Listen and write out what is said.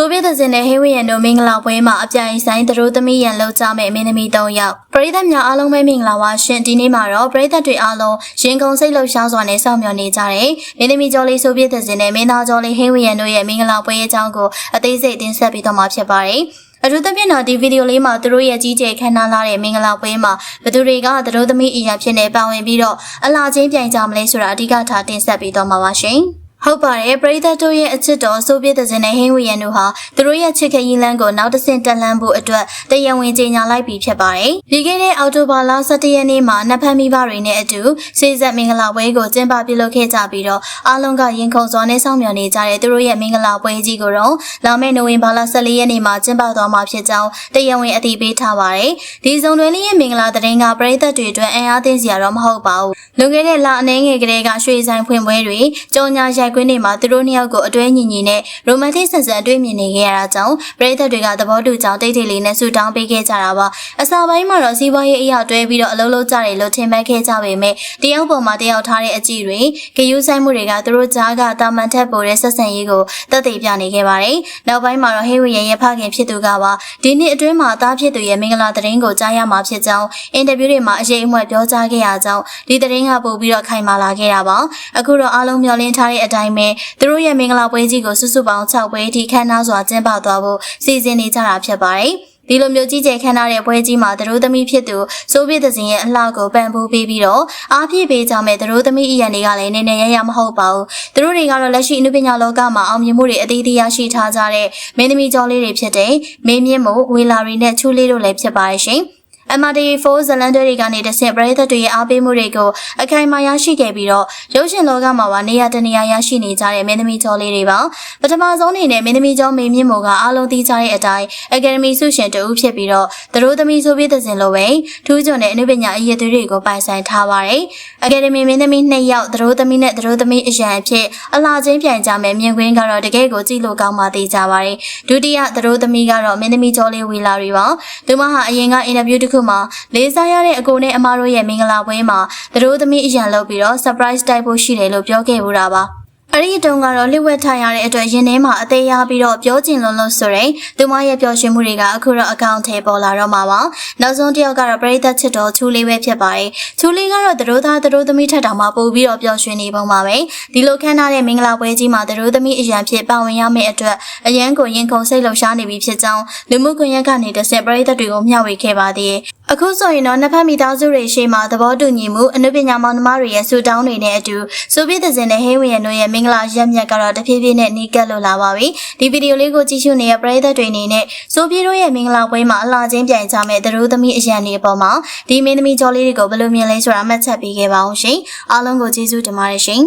ဆိုဗီယက်သင်တဲ့ဟေးဝီယန်တို့မင်္ဂလာပွဲမှာအပြိုင်ဆိုင်သူတို့သမီးရန်လောက်ကြမဲ့မင်းသမီး၃ယောက်ပရိသတ်များအားလုံးပဲမင်္ဂလာပါရှင်ဒီနေ့မှာတော့ပရိသတ်တွေအားလုံးရင်ကုန်စိတ်လှုပ်ရှားစွာနဲ့စောင့်မျှော်နေကြတယ်မင်းသမီးကျော်လေးဆိုဗီယက်သင်တဲ့မင်းသားကျော်လေးဟေးဝီယန်တို့ရဲ့မင်္ဂလာပွဲအကြောင်းကိုအသေးစိတ်တင်ဆက်ပေးတော့မှာဖြစ်ပါတယ်အထူးသဖြင့်တော့ဒီဗီဒီယိုလေးမှာသူတို့ရဲ့ကြီးကျယ်ခမ်းနားလာတဲ့မင်္ဂလာပွဲမှာဘသူတွေကသူတို့သမီးအရာဖြစ်နေပါဝင်ပြီးတော့အလားချင်းပြိုင်ကြမလဲဆိုတာအဓိကထားတင်ဆက်ပေးတော့မှာပါရှင်။ ဟုတ်ပါတယ်ပရိသတ်တို့ရဲ့အချစ်တော်ဆိုဗီယက်သင်တဲ့ဟင်းဝီယန်တို့ဟာသူတို့ရဲ့ချစ်ခင်ရင်းလန်းကိုနောက်တစ်ဆင့်တက်လှမ်းဖို့အတွက်တရားဝင်ကြေညာလိုက်ပြီးဖြစ်ပါတယ်။ဒီကနေ့အောက်တိုဘာလ17ရက်နေ့မှာနတ်ဖန်မိဘတွေနဲ့အတူစေဆက်မင်္ဂလာပွဲကိုကျင်းပပြုလုပ်ခဲ့ကြပြီးတော့အားလုံးကရင်ခုန်စွာနဲ့ဆောင်မျှော်နေကြတဲ့သူတို့ရဲ့မင်္ဂလာပွဲကြီးကိုတော့လာမယ့်နိုဝင်ဘာလ14ရက်နေ့မှာကျင်းပသွားမှာဖြစ်ကြောင်းတရားဝင်အသိပေးထားပါတယ်။ဒီဇုံတွင်လေးရဲ့မင်္ဂလာသတင်းကပရိသတ်တွေအတွက်အင်အားသင့်စရာတော့မဟုတ်ပါဘူး။လွန်ခဲ့တဲ့လအနည်းငယ်ကလေးကရွှေဆိုင်ဖွင့်ပွဲတွေကြော်ညာရိုက်ကွင်းတွေမှာသူတို့နှစ်ယောက်ကိုအတွဲညီညီနဲ့ရိုမန်တစ်ဆန်ဆန်အတွေ့မြင်နေခဲ့ရတာကြောင့်ပရိသတ်တွေကသဘောတူကြောင်းတိတ်တိတ်လေးနဲ့ဆူတောင်းပေးခဲ့ကြတာပါအစပိုင်းမှာတော့စီးပွားရေးအရာတွဲပြီးတော့အလုံးလုံးကြတယ်လို့ထင်မှတ်ခဲ့ကြပေမဲ့တယောက်ပေါ်မှာတယောက်ထားတဲ့အကြည့်တွေဂယုဆိုင်မှုတွေကသူတို့ကြားကတာမန်ထက်ပေါ်တဲ့ဆက်ဆံရေးကိုတက်တည်ပြနေခဲ့ပါတယ်နောက်ပိုင်းမှာတော့ဟေးဝီရဲ့ရဖခင်ဖြစ်သူကပါဒီနှစ်အတွင်းမှာသားဖြစ်သူရဲ့မင်္ဂလာသတင်းကိုကြားရမှာဖြစ်ကြောင်းအင်တာဗျူးတွေမှာအရေးအမွက်ပြောကြားခဲ့ရကြောင်းဒီသတင်းကပို့ပြီးတော့ခိုင်မာလာခဲ့တာပါအခုတော့အားလုံးမျှော်လင့်ထားတဲ့အတိုင်းပဲသူတို့ရဲ့မင်္ဂလာပွဲကြီးကိုစုစုပေါင်း6ပွဲအထိခမ်းနားစွာကျင်းပသွားဖို့စီစဉ်နေကြတာဖြစ်ပါတယ်။ဒီလိုမျိုးကြီးကျယ်ခမ်းနားတဲ့ပွဲကြီးမှာသတို့သမီးဖြစ်သူစိုးပြည့်တဲ့စဉ်ရဲ့အလှကိုပံ့ပိုးပေးပြီးတော့အားပြည့်ပေးကြမဲ့သတို့သမီးအရန်တွေကလည်းနည်းနည်းရရမဟုတ်ပါဘူး။သူတို့တွေကတော့လက်ရှိအနုပညာလောကမှာအောင်မြင်မှုတွေအသေးသေးရရှိထားကြတဲ့မင်းသမီးကျော်လေးတွေဖြစ်တဲ့မင်းမြင့်မို့ဝေလာရီနဲ့ချူလေးတို့လည်းဖြစ်ပါရဲ့ရှင်။ MRT4 ဇလန်တွေကနေတဆင့်ပရိသတ်တွေရဲ့အားပေးမှုတွေကိုအခိုင်အမာရရှိခဲ့ပြီးတော့ရုပ်ရှင်လောကမှာပါနေရာတနေရာရရှိနေကြတဲ့မင်းသမီးကျော်လေးတွေပါပထမဆုံးအနေနဲ့မင်းသမီးကျော်မေမြင့်မို့ကအားလုံးသိကြတဲ့အတိုင်းအကယ်ဒမီဆုရှင်တူဖြစ်ပြီးတော့သတို့သမီးဆိုပြီးတဲ့စဉ်လိုပဲထူးချွန်တဲ့အနုပညာအရည်သွေးတွေကိုပိုင်ဆိုင်ထားပါတယ်အကယ်ဒမီမင်းသမီးနှစ်ယောက်သတို့သမီးနဲ့သတို့သမီးအရန်အဖြစ်အလားချင်းပြိုင်ကြမယ်မြင်ကွင်းကတော့တကယ်ကိုကြည့်လို့ကောင်းမှသိကြပါတယ်ဒုတိယသတို့သမီးကတော့မင်းသမီးကျော်လေးဝီလာတွေပါသူမဟာအရင်ကအင်တာဗျူးတစ်ခုမှာလေးစားရတဲ့အကိုနဲ့အမတို့ရဲ့မင်္ဂလာပွဲမှာသူတို့သမီးအရန်လုပ်ပြီးတော့ surprise တိုက်ဖို့ရှိတယ်လို့ပြောခဲ့ဘူးတာပါ အဲ့ဒီတုန်းကတော့လျှို့ဝှက်ထားရတဲ့အတွက်ရင်ထဲမှာအသေးရပြီးတော့ပြောကျင်လွန်းလို့ဆိုရင်သူမရဲ့ပျော်ရွှင်မှုတွေကအခုတော့အကောင့်ထဲပေါ်လာတော့မှာပါနောက်ဆုံးတစ်ယောက်ကတော့ပရိသတ်ချစ်တော်ချူလေးပဲဖြစ်ပါတယ်ချူလေးကတော့သူတို့သားသူတို့သမီးထက်တောင်မှပိုပြီးတော့ပျော်ရွှင်နေပုံပါပဲဒီလိုခမ်းထားတဲ့မင်္ဂလာပွဲကြီးမှာသူတို့သမီးအရန်ဖြစ်ပါဝင်ရမယ့်အတွက်အရန်ကိုရင်ခုန်စိတ်လှုပ်ရှားနေပြီဖြစ်ကြောင်းလူမှုကွန်ရက်ကနေတစ်ဆက်ပရိသတ်တွေကိုမျှဝေခဲ့ပါသေးတယ် အခုဆိုရင်တော့နှစ်ဖက်မိသားစုတွေရှေ့မှာသဘောတူညီမှုအနုပညာမောင်နှမတွေရဲ့ဆူတောင်းတွေနဲ့အတူဆိုဗီယက်သင်တဲ့ဟေးဝီယန်တို့ရဲ့မင်္ဂလာရက်မြတ်ကတော့တဖြည်းဖြည်းနဲ့နီးကပ်လို့လာပါပြီဒီဗီဒီယိုလေးကိုကြည့်ရှုနေတဲ့ပရိသတ်တွေအနေနဲ့ဆိုဗီတို့ရဲ့မင်္ဂလာပွဲမှာအလားချင်းပြိုင်ကြမဲ့သူတို့သမီးအရန်တွေအပေါ်မှာဒီမင်းသမီးကျော်လေးတွေကိုဘယ်လိုမြင်လဲဆိုတာမှတ်ချက်ပေးခဲ့ပါအောင်ရှင်အားလုံးကိုကျေးဇူးတင်ပါတယ်ရှင်